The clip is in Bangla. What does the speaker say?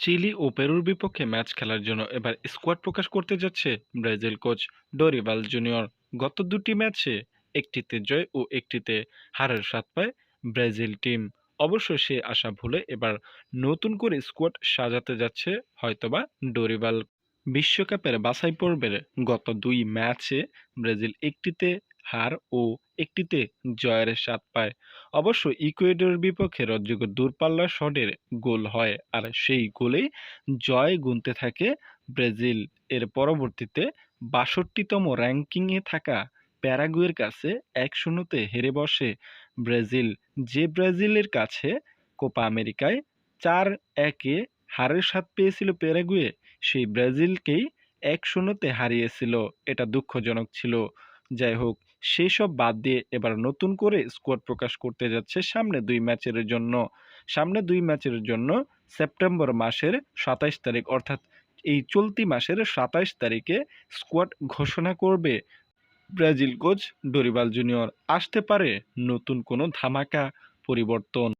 চিলি ও পেরুর বিপক্ষে ম্যাচ খেলার জন্য এবার স্কোয়াড প্রকাশ করতে যাচ্ছে ব্রাজিল কোচ ডরিবাল জুনিয়র। গত দুটি ম্যাচে একটিতে জয় ও একটিতে হারের স্বাদ পায় ব্রাজিল টিম। অবশ্য সে আশা ভুলে এবার নতুন করে স্কোয়াড সাজাতে যাচ্ছে হয়তোবা ডরিবাল। বিশ্বকাপের বাছাই পর্বের গত দুই ম্যাচে ব্রাজিল একটিতে হার ও একটিতে জয়ের স্বাদ পায়। অবশ্য ইকুয়েডরের বিপক্ষে রদ্রিগো দূরপাল্লার শটের গোল হয় আর সেই গোলেই জয় গুনতে থাকে ব্রাজিল। এর পরবর্তীতে বাষট্টিতম র্যাঙ্কিংয়ে থাকা প্যারাগুয়ের কাছে এক শূন্যতে হেরে বসে ব্রাজিল। যে ব্রাজিলের কাছে কোপা আমেরিকায় চার একে হারের স্বাদ পেয়েছিল প্যারাগুয়ে, সেই ব্রাজিলকেই এক শূন্যতে হারিয়েছিল। এটা দুঃখজনক ছিল। যাই হোক সেই সব বাদ দিয়ে এবার নতুন করে স্কোয়াড প্রকাশ করতে যাচ্ছে সামনে দুই ম্যাচের জন্য। সামনে দুই ম্যাচের জন্য সেপ্টেম্বর মাসের সাতাইশ তারিখ, অর্থাৎ এই চলতি মাসের সাতাইশ তারিখে স্কোয়াড ঘোষণা করবে ব্রাজিল কোচ ডরিবাল জুনিয়র আসতে পারে নতুন কোনো ধামাকা পরিবর্তন।